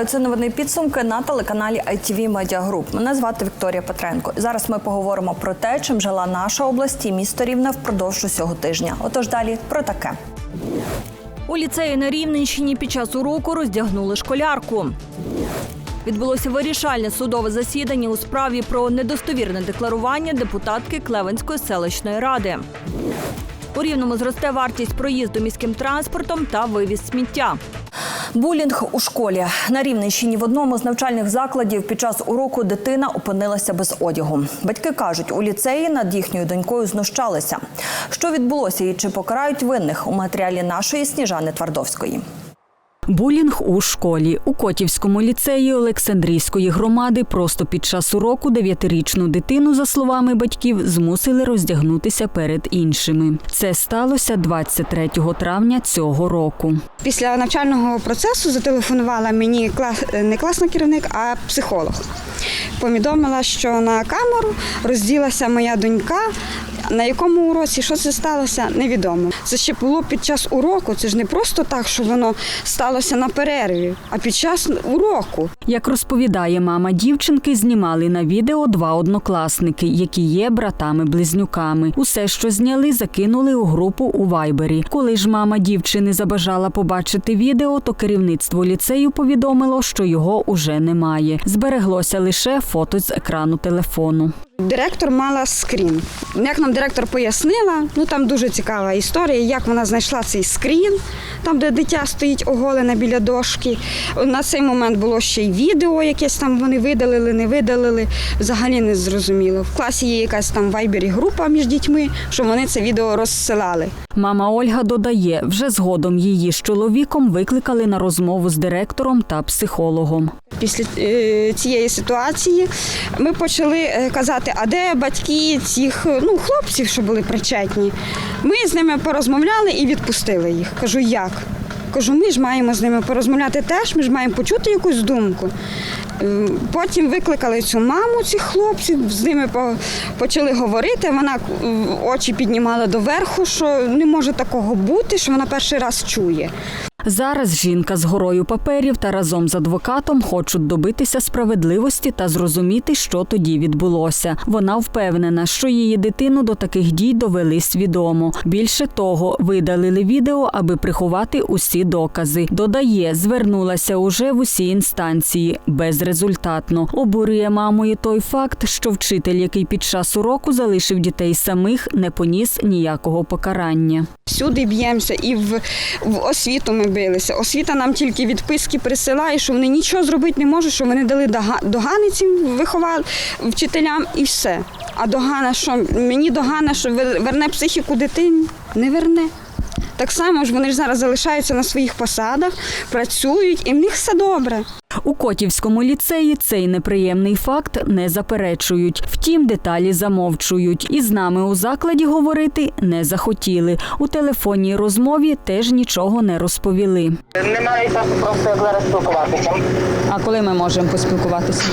Вітаю, це новини підсумки на телеканалі ITV Media Group. Мене звати Вікторія Петренко. Зараз ми поговоримо про те, чим жила наша область і місто Рівне впродовж усього тижня. Отож далі про таке. У ліцеї на Рівненщині під час уроку роздягнули школярку. Відбулося вирішальне судове засідання у справі про недостовірне декларування депутатки Клевенської селищної ради. У Рівному зросте вартість проїзду міським транспортом та вивіз сміття. Булінг у школі на Рівненщині в одному з навчальних закладів під час уроку дитина опинилася без одягу. Батьки кажуть, у ліцеї над їхньою донькою знущалися. Що відбулося і чи покарають винних у матеріалі нашої Сніжани Твардовської? Булінг у школі у Котівському ліцеї Олександрійської громади просто під час уроку дев'ятирічну дитину, за словами батьків, змусили роздягнутися перед іншими. Це сталося 23 травня цього року. Після навчального процесу зателефонувала мені кла- не класний керівник, а психолог. Повідомила, що на камеру розділася моя донька. На якому уроці що це сталося, невідомо. Це ще було під час уроку. Це ж не просто так, що воно сталося на перерві, а під час уроку. Як розповідає мама дівчинки, знімали на відео два однокласники, які є братами-близнюками. Усе, що зняли, закинули у групу у Вайбері. Коли ж мама дівчини забажала побачити відео, то керівництво ліцею повідомило, що його уже немає. Збереглося лише фото з екрану телефону. Директор мала скрін. Як нам директор пояснила, ну там дуже цікава історія, як вона знайшла цей скрін, там, де дитя стоїть оголене біля дошки. На цей момент було ще й відео, якесь там вони видалили, не видалили. Взагалі не зрозуміло. В класі є якась там вайбері група між дітьми, що вони це відео розсилали. Мама Ольга додає, вже згодом її з чоловіком викликали на розмову з директором та психологом. Після е, цієї ситуації ми почали е, казати, а де батьки цих ну, хлопців, що були причетні. Ми з ними порозмовляли і відпустили їх. Кажу, як? Кажу, ми ж маємо з ними порозмовляти теж, ми ж маємо почути якусь думку. Потім викликали цю маму цих хлопців, з ними почали говорити. Вона е, очі піднімала доверху, що не може такого бути, що вона перший раз чує. Зараз жінка з горою паперів та разом з адвокатом хочуть добитися справедливості та зрозуміти, що тоді відбулося. Вона впевнена, що її дитину до таких дій довели свідомо. Більше того, видалили відео, аби приховати усі докази. Додає, звернулася уже в усі інстанції безрезультатно. Обурює мамою той факт, що вчитель, який під час уроку залишив дітей самих, не поніс ніякого покарання. Всюди б'ємося, і в, в освіту ми билися. Освіта нам тільки відписки присилає, що вони нічого зробити не можуть, що вони дали дога- догани цим виховал вчителям і все. А догана, що мені догана, що вер- верне психіку дитині, не верне. Так само ж вони ж зараз залишаються на своїх посадах, працюють, і в них все добре. У Котівському ліцеї цей неприємний факт не заперечують. Втім, деталі замовчують. І з нами у закладі говорити не захотіли. У телефонній розмові теж нічого не розповіли. Немає часу просто як зараз спілкуватися. А коли ми можемо поспілкуватися?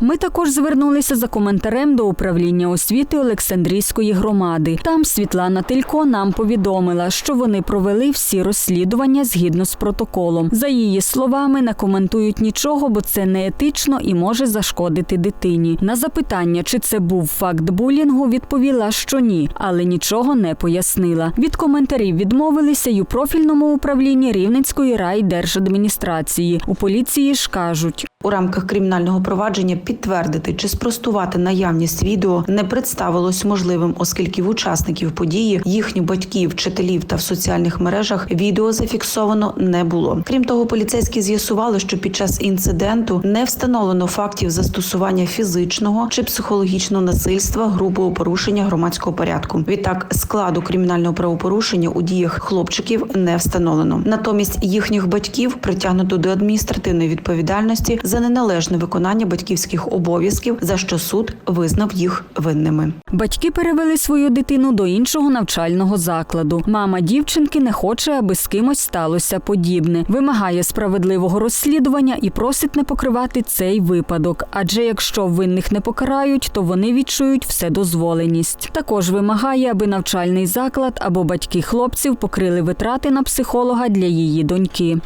Ми також звернулися за коментарем до управління освіти Олександрійської громади. Там Світлана Тилько нам повідомила, що вони провели всі розслідування згідно з протоколом. За її словами, не коментують нічого, бо це неетично і може зашкодити дитині. На запитання, чи це був факт булінгу, відповіла, що ні, але нічого не пояснила. Від коментарів відмовилися й у профільному управлінні Рівненської райдержадміністрації. У поліції ж кажуть. У рамках кримінального провадження підтвердити чи спростувати наявність відео не представилось можливим, оскільки в учасників події, їхні батьків, вчителів та в соціальних мережах відео зафіксовано не було. Крім того, поліцейські з'ясували, що під час інциденту не встановлено фактів застосування фізичного чи психологічного насильства, грубого порушення громадського порядку. Відтак складу кримінального правопорушення у діях хлопчиків не встановлено. Натомість їхніх батьків притягнуто до адміністративної відповідальності за неналежне виконання батьківських обов'язків, за що суд визнав їх винними. Батьки перевели свою дитину до іншого навчального закладу. Мама дівчинки не хоче, аби з кимось сталося подібне. Вимагає справедливого розслідування і просить не покривати цей випадок. Адже якщо винних не покарають, то вони відчують вседозволеність. Також вимагає, аби навчальний заклад або батьки хлопців покрили витрати на психолога для її доньки.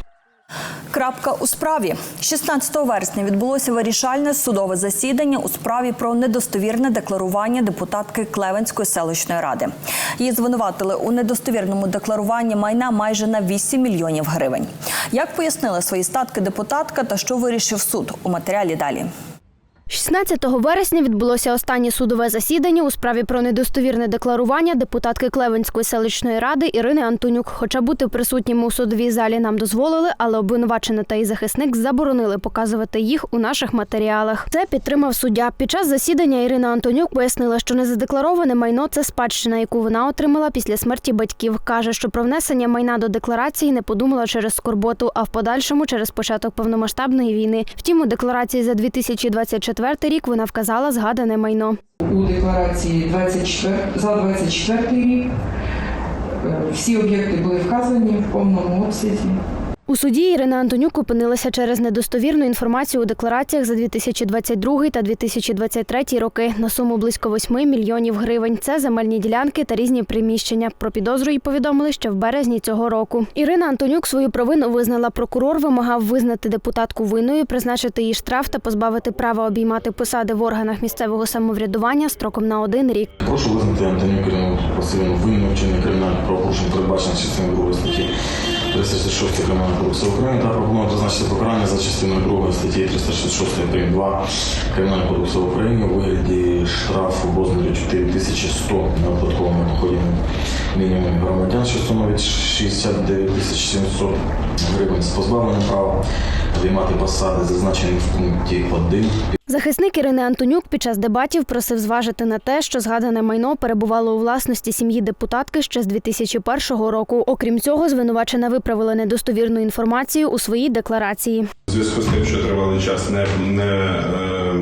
Крапка у справі 16 вересня відбулося вирішальне судове засідання у справі про недостовірне декларування депутатки Клевенської селищної ради. Її звинуватили у недостовірному декларуванні майна майже на 8 мільйонів гривень. Як пояснила свої статки депутатка та що вирішив суд у матеріалі далі. 16 вересня відбулося останнє судове засідання у справі про недостовірне декларування депутатки Клевенської селищної ради Ірини Антонюк. Хоча бути присутніми у судовій залі нам дозволили, але обвинувачена та її захисник заборонили показувати їх у наших матеріалах. Це підтримав суддя. Під час засідання Ірина Антонюк пояснила, що незадеклароване майно це спадщина, яку вона отримала після смерті батьків. каже, що про внесення майна до декларації не подумала через скорботу, а в подальшому через початок повномасштабної війни. Втім, у декларації за 2024 рік вона вказала згадане майно. у декларації 24, за 24 рік. Е, Всі об'єкти були вказані в повному обсязі. У суді Ірина Антонюк опинилася через недостовірну інформацію у деклараціях за 2022 та 2023 роки на суму близько 8 мільйонів гривень. Це земельні ділянки та різні приміщення. Про підозру їй повідомили ще в березні цього року. Ірина Антонюк свою провину визнала. Прокурор вимагав визнати депутатку винною, призначити їй штраф та позбавити права обіймати посади в органах місцевого самоврядування строком на один рік. Прошу визнати Антонію Кириловну Васильівну винною вчинення кримінального правопорушення, передбачене частиною 2 статті 366 Кримінального кодексу України та пропоную призначити покарання за частиною 2 статті 366 прим. 2 Кримінального кодексу України у вигляді штрафу в розмірі 4100 неоподаткованих доходів мінімум громадян, що становить 69 700 гривень з позбавленням права обіймати посади, зазначені в пункті 1 Захисник Ірини Антонюк під час дебатів просив зважити на те, що згадане майно перебувало у власності сім'ї депутатки ще з 2001 року. Окрім цього, звинувачена виправила недостовірну інформацію у своїй декларації. У зв'язку з тим, що тривалий час не, не, е,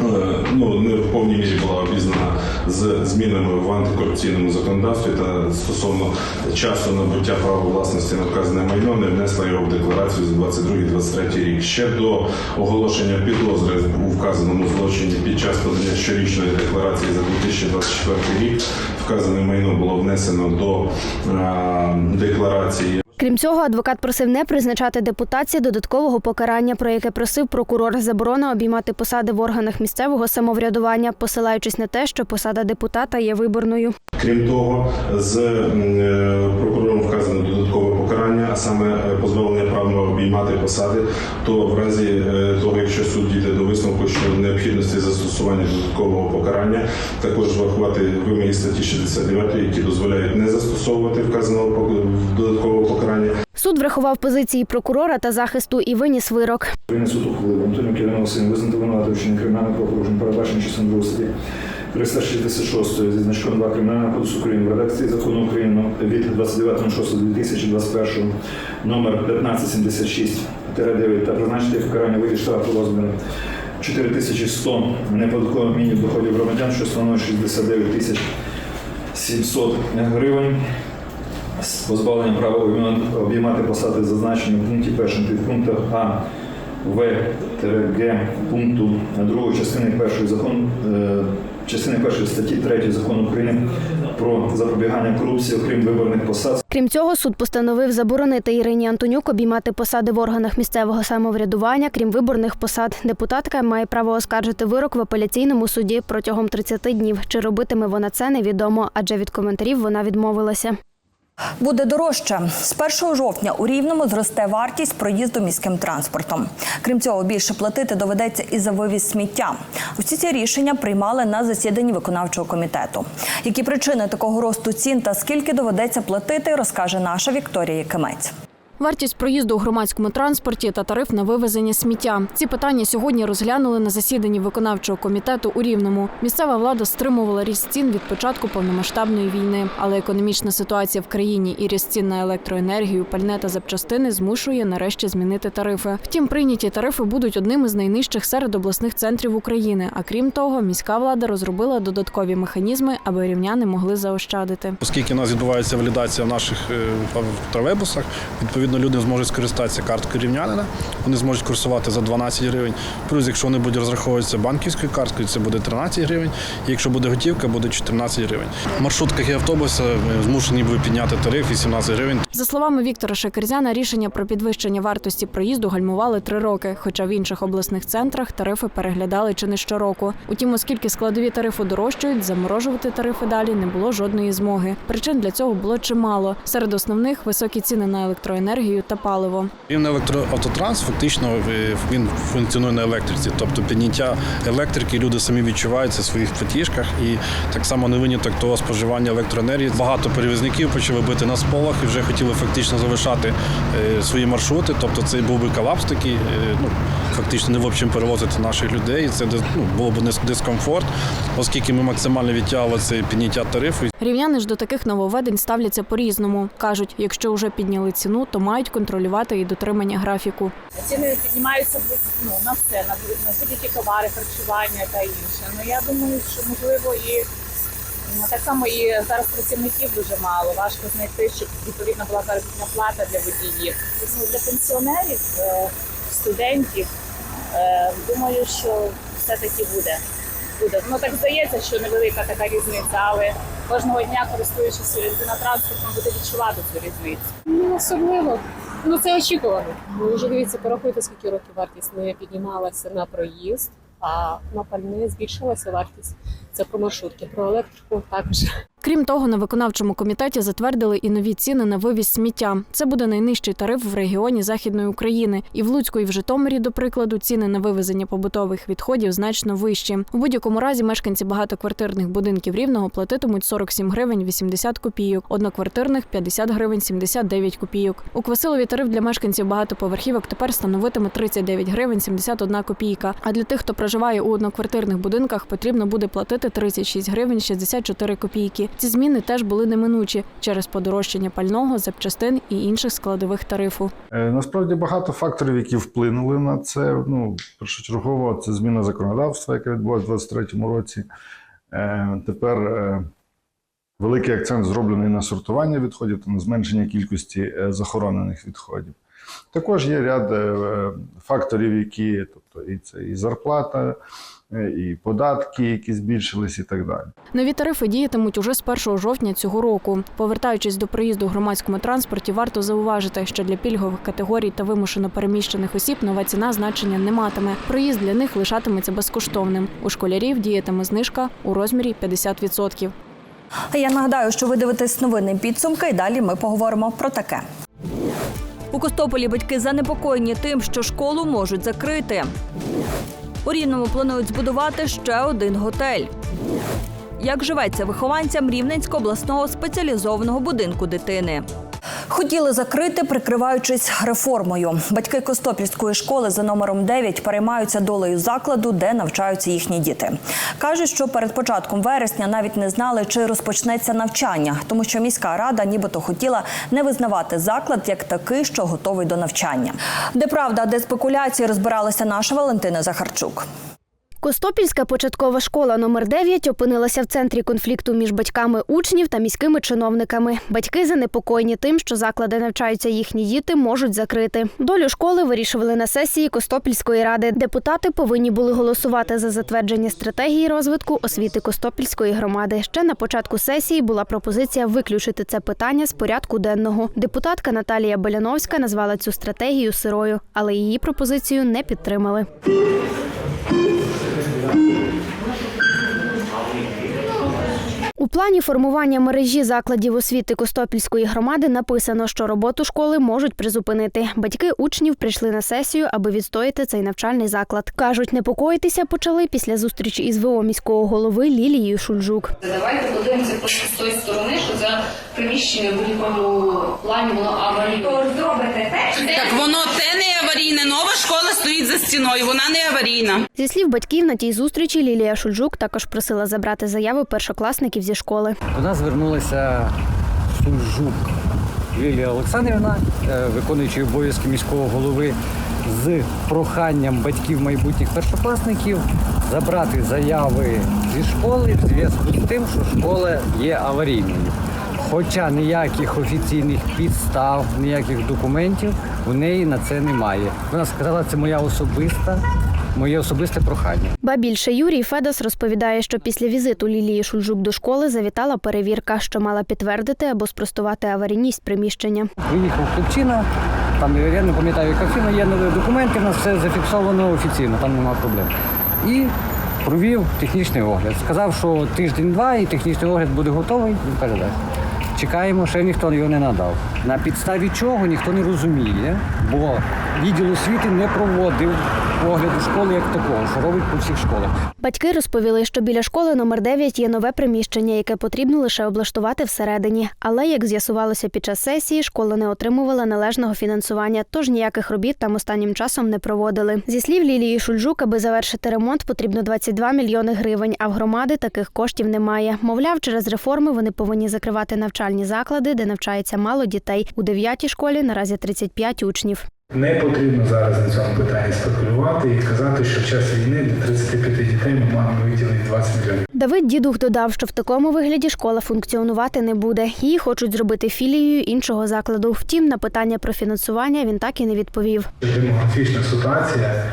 е, ну, не в повній мірі була обізнана з змінами в антикорупційному законодавстві та стосовно часу набуття права власності на вказане майно не внесла його в декларацію за 22-23 рік. Ще до оголошення підозри у вказаному злочині під час подання щорічної декларації за 2024 рік вказане майно було внесено до е, декларації. Крім цього, адвокат просив не призначати депутації додаткового покарання, про яке просив прокурор. Заборона обіймати посади в органах місцевого самоврядування, посилаючись на те, що посада депутата є виборною. Крім того, з е, прокурором вказано додаткове покарання, а саме е, позбавлення права обіймати посади, то в разі е, того, якщо суд дійде до висновку, що необхідності застосування додаткового покарання, також врахувати вимоги статті 69, які дозволяють не застосовувати вказаного пок- додаткового покарання. Суд врахував позиції прокурора та захисту і виніс вирок. Винен суд ухвалив Антонію Кирилу Васильівну визнати винуватим вчинення кримінального правопорушення, передбачення частиною 2 статті 366 зі значком 2 Кримінального кодексу України в редакції закону України від 29.06.2021 номер 1576-9 та призначити покарання виді штрафу розміру 4100 неподаткових мінімум доходів громадян, що становить 69 тисяч 700 гривень. З позбавленням права обіймати посади, зазначені в пункті першому підпунктах А, В, Г пункту 2 частини першої закону е, частини першої статті 3 закону України про запобігання корупції, окрім виборних посад, Крім цього, суд постановив заборонити Ірині Антонюк обіймати посади в органах місцевого самоврядування, крім виборних посад. Депутатка має право оскаржити вирок в апеляційному суді протягом 30 днів. Чи робитиме вона це, невідомо, адже від коментарів вона відмовилася. Буде дорожче з 1 жовтня у Рівному зросте вартість проїзду міським транспортом. Крім цього, більше платити доведеться і за вивіз сміття. Усі ці рішення приймали на засіданні виконавчого комітету. Які причини такого росту цін та скільки доведеться платити, розкаже наша Вікторія Якимець. Вартість проїзду у громадському транспорті та тариф на вивезення сміття. Ці питання сьогодні розглянули на засіданні виконавчого комітету у Рівному. Місцева влада стримувала ріст цін від початку повномасштабної війни, але економічна ситуація в країні і ріст цін на електроенергію, пальне та запчастини змушує нарешті змінити тарифи. Втім, прийняті тарифи будуть одним із найнижчих серед обласних центрів України. А крім того, міська влада розробила додаткові механізми, аби рівняни могли заощадити. Оскільки у нас відбувається валідація в наших е, тролейбусах, відповідно відповідно люди зможуть скористатися карткою рівнянина, вони зможуть курсувати за 12 гривень. Плюс, якщо вони будуть розраховуватися банківською карткою, це буде 13 гривень. Якщо буде готівка, буде 14 гривень. В маршрутках і автобусах ми змушені були підняти тариф 18 гривень. За словами Віктора Шекерзяна, рішення про підвищення вартості проїзду гальмували три роки, хоча в інших обласних центрах тарифи переглядали чи не щороку. Утім, оскільки складові тарифу дорожчають, заморожувати тарифи далі не було жодної змоги. Причин для цього було чимало. Серед основних високі ціни на електроенергію та паливо. Рівне електроавтотранс фактично е, він функціонує на електриці, тобто підняття електрики люди самі відчувають це в своїх платіжках, і так само не виняток того споживання електроенергії. Багато перевізників почали бити на сполох і вже хотіли фактично залишати е, свої маршрути. Тобто це був би колапс такий, е, ну фактично не в общем перевозити наших людей. Це дис- ну, було б дискомфорт, оскільки ми максимально відтягували це підняття тарифу. Рівняни ж до таких нововведень ставляться по-різному. кажуть, якщо вже підняли ціну, то мають контролювати і дотримання графіку. Ціни піднімаються ну, на все, на, будь-які товари, харчування та інше. Ну я думаю, що можливо і так само і зараз працівників дуже мало. Важко знайти, щоб відповідно була заробітна плата для водіїв. Ну, для пенсіонерів, е, студентів, е, думаю, що все-таки буде. Буде. Ну так здається, що невелика така різниця, але кожного дня користуючись транспортом, буде відчувати цю різницю. Ну, особливо. Ну це очікувано. Ну, вже дивіться, порахуйте, скільки років вартість не піднімалася на проїзд, а на пальне збільшилася вартість. Це про маршрутки, про електрику також. Крім того, на виконавчому комітеті затвердили і нові ціни на вивіз сміття. Це буде найнижчий тариф в регіоні Західної України. І в Луцьку, і в Житомирі, до прикладу, ціни на вивезення побутових відходів значно вищі. У будь-якому разі мешканці багатоквартирних будинків рівного платитимуть 47 гривень 80 копійок, одноквартирних 50 гривень 79 копійок. У Квасилові тариф для мешканців багатоповерхівок тепер становитиме 39 гривень 71 копійка. А для тих, хто проживає у одноквартирних будинках, потрібно буде платити 36 гривень 64 копійки. Ці зміни теж були неминучі через подорожчання пального, запчастин і інших складових тарифу. Е, Насправді багато факторів, які вплинули на це. Ну, першочергово, це зміна законодавства, яка відбулася у 2023 році. Е, Тепер е, великий акцент зроблений на сортування відходів та на зменшення кількості захоронених відходів. Також є ряд факторів, які, тобто і це і зарплата, і податки, які збільшились, і так далі. Нові тарифи діятимуть уже з 1 жовтня цього року. Повертаючись до проїзду в громадському транспорті, варто зауважити, що для пільгових категорій та вимушено переміщених осіб нова ціна значення не матиме. Проїзд для них лишатиметься безкоштовним. У школярів діятиме знижка у розмірі 50%. А я нагадаю, що ви дивитесь новини підсумки, і далі ми поговоримо про таке. У Костополі батьки занепокоєні тим, що школу можуть закрити. У Рівному планують збудувати ще один готель. Як живеться вихованцям Рівненського обласного спеціалізованого будинку дитини? Хотіли закрити, прикриваючись реформою. Батьки Костопільської школи за номером 9 переймаються долею закладу, де навчаються їхні діти. Кажуть, що перед початком вересня навіть не знали, чи розпочнеться навчання, тому що міська рада нібито хотіла не визнавати заклад як такий, що готовий до навчання. Де правда, де спекуляції розбиралася наша Валентина Захарчук. Костопільська початкова школа номер 9 опинилася в центрі конфлікту між батьками учнів та міськими чиновниками. Батьки занепокоєні тим, що заклади навчаються їхні діти, можуть закрити. Долю школи вирішували на сесії Костопільської ради. Депутати повинні були голосувати за затвердження стратегії розвитку освіти Костопільської громади. Ще на початку сесії була пропозиція виключити це питання з порядку денного. Депутатка Наталія Беляновська назвала цю стратегію сирою, але її пропозицію не підтримали. У плані формування мережі закладів освіти Костопільської громади написано, що роботу школи можуть призупинити. Батьки учнів прийшли на сесію, аби відстояти цей навчальний заклад. кажуть, непокоїтися почали після зустрічі із ВО міського голови Лілією Шульжук. Давайте подивимося з тої сторони, що за приміщення в будь-якому плані воно аварійне. Так воно те не аварійне. Нова школа стоїть за стіною. Вона не аварійна. Зі слів батьків на тій зустрічі Лілія Шульжук також просила забрати заяви першокласників зі школи. До нас звернулася Сульжук Лілія Олександрівна, е, виконуючий обов'язки міського голови, з проханням батьків майбутніх першокласників забрати заяви зі школи в зв'язку з тим, що школа є аварійною. Хоча ніяких офіційних підстав, ніяких документів у неї на це немає. Вона сказала, це моя особиста, моє особисте прохання. Ба більше Юрій Федос розповідає, що після візиту Лілії Шульжук до школи завітала перевірка, що мала підтвердити або спростувати аварійність приміщення. Виїхав хлопчина, там я не пам'ятаю, яка фірма, є нові документи, у нас все зафіксовано офіційно, там немає проблем. І провів технічний огляд. Сказав, що тиждень-два і технічний огляд буде готовий, він передасть. Чекаємо, ще ніхто його не надав. На підставі чого ніхто не розуміє, бо відділ освіти не проводив огляду школи як такого, що робить по всіх школах. Батьки розповіли, що біля школи номер 9 є нове приміщення, яке потрібно лише облаштувати всередині. Але як з'ясувалося під час сесії, школа не отримувала належного фінансування, тож ніяких робіт там останнім часом не проводили. Зі слів Лілії Шульжук, аби завершити ремонт, потрібно 22 мільйони гривень. А в громади таких коштів немає. Мовляв, через реформи вони повинні закривати навчальні заклади, де навчається мало дітей. У дев'ятій школі наразі 35 учнів. Не потрібно зараз на цьому питанні спекулювати і казати, що в час війни для 35 дітей ми маємо виділити 20 мільйонів. Давид Дідух додав, що в такому вигляді школа функціонувати не буде. Її хочуть зробити філією іншого закладу. Втім, на питання про фінансування він так і не відповів. Демографічна ситуація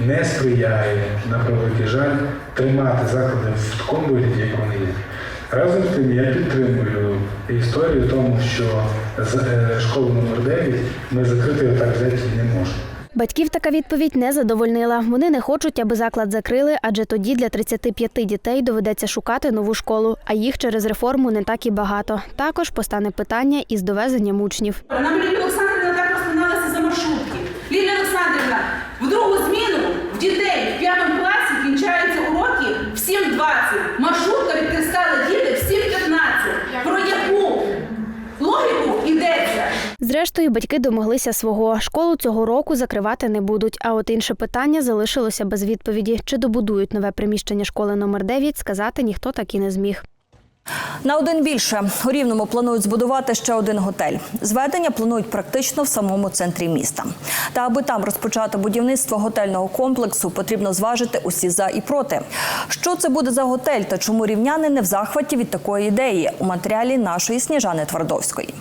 не сприяє, на превеликий жаль, тримати заклади в такому вигляді, як вони є. Разом з тим я підтримую історію тому, що з- е, школу номер 9 ми закрити так взяти не можемо. Батьків така відповідь не задовольнила. Вони не хочуть, аби заклад закрили, адже тоді для 35 дітей доведеться шукати нову школу, а їх через реформу не так і багато. Також постане питання із довезенням учнів. Нам Лілія Олександрівна так розпиналася за маршрутки. Лілія Олександрівна, в другу зміну в дітей в п'ятому класі кінчаються уроки в 7.20. Маршрутка відкристала діти в 7.15. Про яку логіку йдеться? Зрештою, батьки домоглися свого. Школу цього року закривати не будуть. А от інше питання залишилося без відповіді: чи добудують нове приміщення школи номер 9, сказати ніхто так і не зміг. На один більше у рівному планують збудувати ще один готель. Зведення планують практично в самому центрі міста. Та аби там розпочати будівництво готельного комплексу, потрібно зважити усі за і проти. Що це буде за готель та чому рівняни не в захваті від такої ідеї у матеріалі нашої Сніжани Твардовської.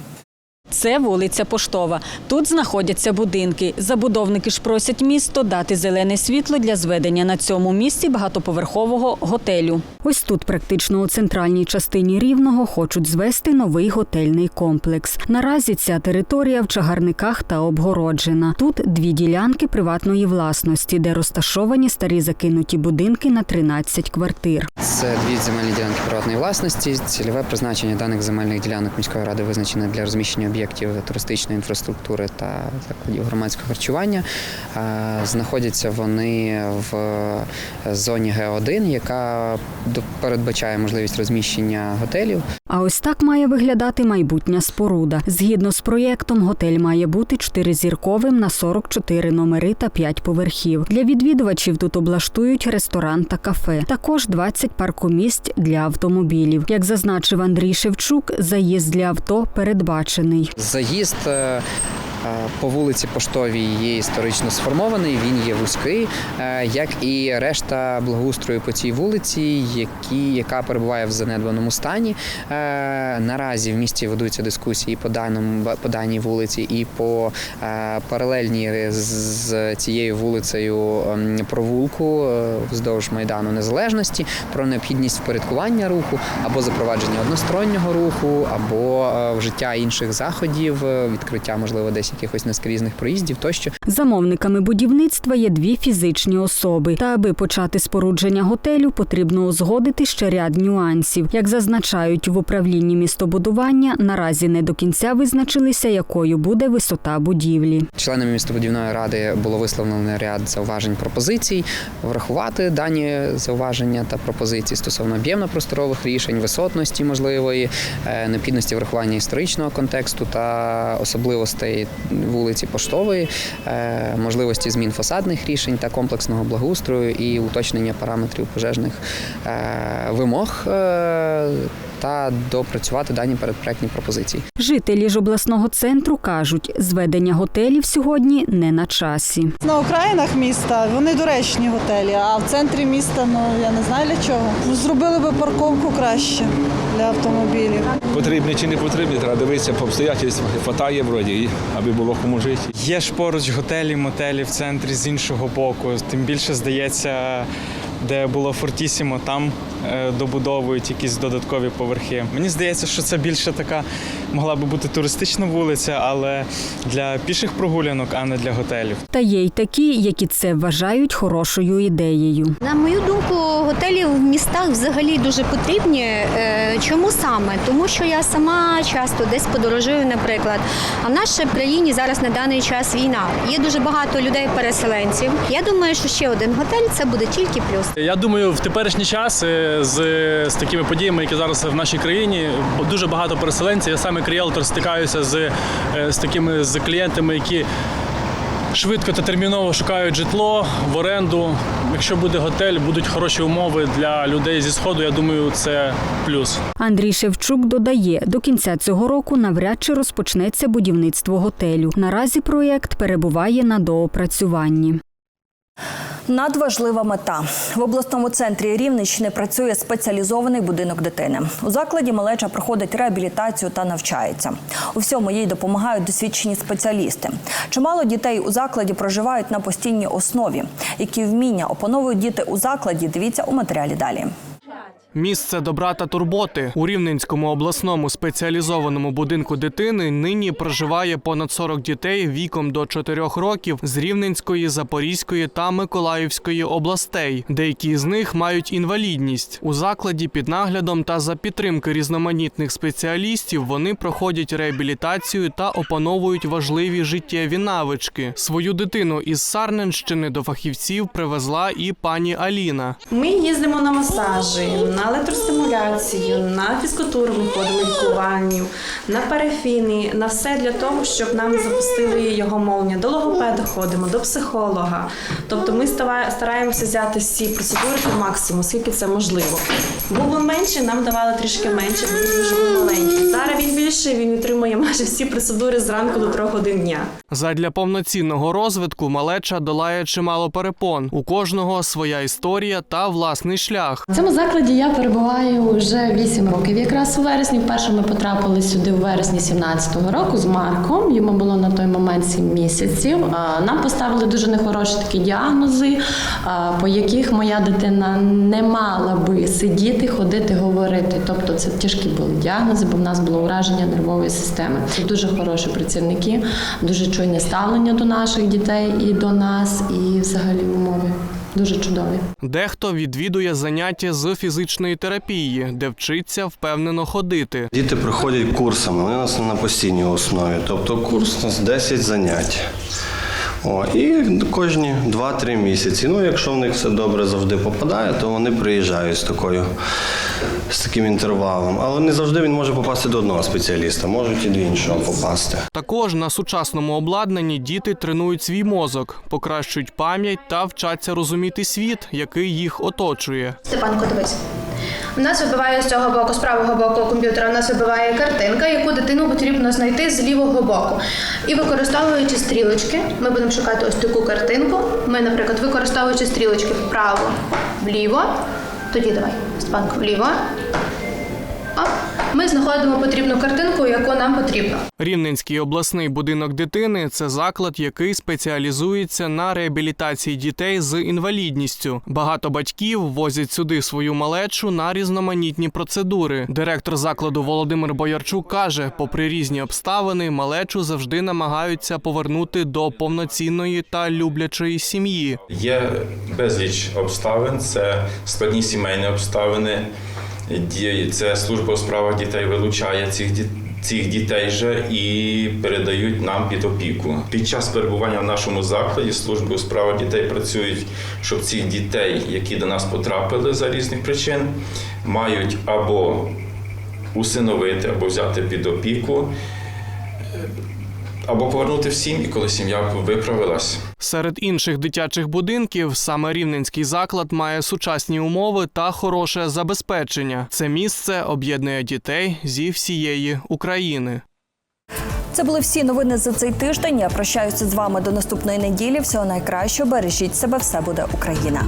Це вулиця Поштова. Тут знаходяться будинки. Забудовники ж просять місто дати зелене світло для зведення на цьому місці багатоповерхового готелю. Ось тут, практично у центральній частині рівного, хочуть звести новий готельний комплекс. Наразі ця територія в чагарниках та обгороджена. Тут дві ділянки приватної власності, де розташовані старі закинуті будинки на 13 квартир. Це дві земельні ділянки приватної власності. Цільове призначення даних земельних ділянок міської ради визначене для розміщення об'єктів туристичної інфраструктури та закладів громадського харчування. Е, Знаходяться вони в зоні Г1, яка передбачає можливість розміщення готелів. А ось так має виглядати майбутня споруда. Згідно з проєктом, готель має бути чотиризірковим на 44 номери та 5 поверхів. Для відвідувачів тут облаштують ресторан та кафе. Також 20 паркомісць для автомобілів. Як зазначив Андрій Шевчук, заїзд для авто передбачений. Заїзд е, по вулиці Поштовій є історично сформований, він є вузький, е, як і решта благоустрою по цій вулиці, які, яка перебуває в занедбаному стані. Е, Наразі в місті ведуться дискусії по даному по даній вулиці і по е, паралельній з- цією вулицею ем, провулку е, вздовж майдану незалежності про необхідність впорядкування руху або запровадження одностороннього руху, або е, вжиття інших заходів, е, відкриття можливо десь якихось нескрізних проїздів тощо. Замовниками будівництва є дві фізичні особи. Та аби почати спорудження готелю, потрібно узгодити ще ряд нюансів. Як зазначають в управлінні містобудування, наразі не до кінця визначилися, якою буде висота будівлі. Членами містобудівної ради було висловлено ряд зауважень пропозицій, врахувати дані зауваження та пропозиції стосовно об'ємно-просторових рішень, висотності можливої, е, необхідності врахування історичного контексту та особливостей вулиці Поштової, е, можливості змін фасадних рішень та комплексного благоустрою і уточнення параметрів пожежних е, вимог. е, Та допрацювати дані передпроектні пропозиції. Жителі ж обласного центру кажуть, зведення готелів сьогодні не на часі. На окраїнах міста вони доречні готелі, а в центрі міста ну я не знаю для чого. Зробили би парковку краще. Для автомобілів. Потрібні чи не потрібні, треба дивитися по обстоятельствах. Хватає вроді, аби було кому жити. Є ж поруч готелі, мотелі в центрі з іншого боку. Тим більше здається, де було Фортісімо, там е, добудовують якісь додаткові поверхи. Мені здається, що це більше така могла би бути туристична вулиця, але для піших прогулянок, а не для готелів. Та є й такі, які це вважають хорошою ідеєю. На мою думку, готелі в містах взагалі дуже потрібні. Е, Чому саме? Тому що я сама часто десь подорожую, наприклад. А в нашій країні зараз на даний час війна. Є дуже багато людей-переселенців. Я думаю, що ще один готель це буде тільки плюс. Я думаю, в теперішній час з, з такими подіями, які зараз в нашій країні, дуже багато переселенців. Я саме як ріелтор стикаюся з, е, з такими з клієнтами, які швидко та терміново шукають житло в оренду. Якщо буде готель, будуть хороші умови для людей зі сходу. Я думаю, це плюс. Андрій Шевчук додає, до кінця цього року навряд чи розпочнеться будівництво готелю. Наразі проєкт перебуває на доопрацюванні. Надважлива мета в обласному центрі Рівненщини працює спеціалізований будинок дитини. У закладі малеча проходить реабілітацію та навчається. У всьому їй допомагають досвідчені спеціалісти. Чимало дітей у закладі проживають на постійній основі. Які вміння опановують діти у закладі? Дивіться у матеріалі далі. Місце добра та турботи у Рівненському обласному спеціалізованому будинку дитини нині проживає понад 40 дітей віком до 4 років з Рівненської, Запорізької та Миколаївської областей. Деякі з них мають інвалідність. У закладі під наглядом та за підтримки різноманітних спеціалістів вони проходять реабілітацію та опановують важливі життєві навички. Свою дитину із Сарненщини до фахівців привезла і пані Аліна. Ми їздимо на масажі, на електростимуляцію, на фізкультуру ми ходимо лікуванню, на парафіни, на все для того, щоб нам запустили його мовлення. До логопеда ходимо, до психолога. Тобто ми стараємося взяти всі процедури по максимуму, скільки це можливо. Був він менше, нам давали трішки менше, бо він дуже був маленький. Зараз він більше, він отримує майже всі процедури зранку до трьох годин дня. Задля повноцінного розвитку малеча долає чимало перепон. У кожного своя історія та власний шлях. В цьому закладі я перебуваю вже 8 років. Якраз у вересні вперше ми потрапили сюди у вересні 17-го року з Марком. Йому було на той момент 7 місяців. Нам поставили дуже нехороші такі діагнози, по яких моя дитина не мала би сидіти, ходити, говорити. Тобто це тяжкі були діагнози, бо в нас було ураження нервової системи. Дуже хороші працівники, дуже чуйне ставлення до наших дітей і до нас, і взагалі умови дуже чудові. Дехто відвідує заняття з фізичної терапії, де вчиться впевнено ходити. Діти проходять курсами, вони у нас на постійній основі. Тобто курс у нас 10 занять. О, і кожні 2-3 місяці. Ну, якщо в них все добре завжди попадає, то вони приїжджають з такою з таким інтервалом. Але не завжди він може попасти до одного спеціаліста, можуть і до іншого попасти. Також на сучасному обладнанні діти тренують свій мозок, покращують пам'ять та вчаться розуміти світ, який їх оточує. Степанко, дивись. У нас вибиває з цього боку, з правого боку комп'ютера, у нас вибиває картинка, яку дитину потрібно знайти з лівого боку. І використовуючи стрілочки, ми будемо шукати ось таку картинку. Ми, наприклад, використовуючи стрілочки вправо, вліво. Тоді давай, Степанко, вліво. Ми знаходимо потрібну картинку, яку нам потрібно. Рівненський обласний будинок дитини це заклад, який спеціалізується на реабілітації дітей з інвалідністю. Багато батьків возять сюди свою малечу на різноманітні процедури. Директор закладу Володимир Боярчук каже, попри різні обставини, малечу завжди намагаються повернути до повноцінної та люблячої сім'ї. Є безліч обставин, це складні сімейні обставини. Це служба у справах дітей вилучає цих дітей. Цих дітей же і передають нам під опіку. Під час перебування в нашому закладі служби у справах дітей працюють, щоб цих дітей, які до нас потрапили за різних причин, мають або усиновити, або взяти під опіку, або повернути в сім'ї, коли сім'я виправилась. Серед інших дитячих будинків саме рівненський заклад має сучасні умови та хороше забезпечення. Це місце об'єднує дітей зі всієї України. Це були всі новини за цей тиждень. Я прощаюся з вами до наступної неділі. Всього найкращого. Бережіть себе, все буде Україна.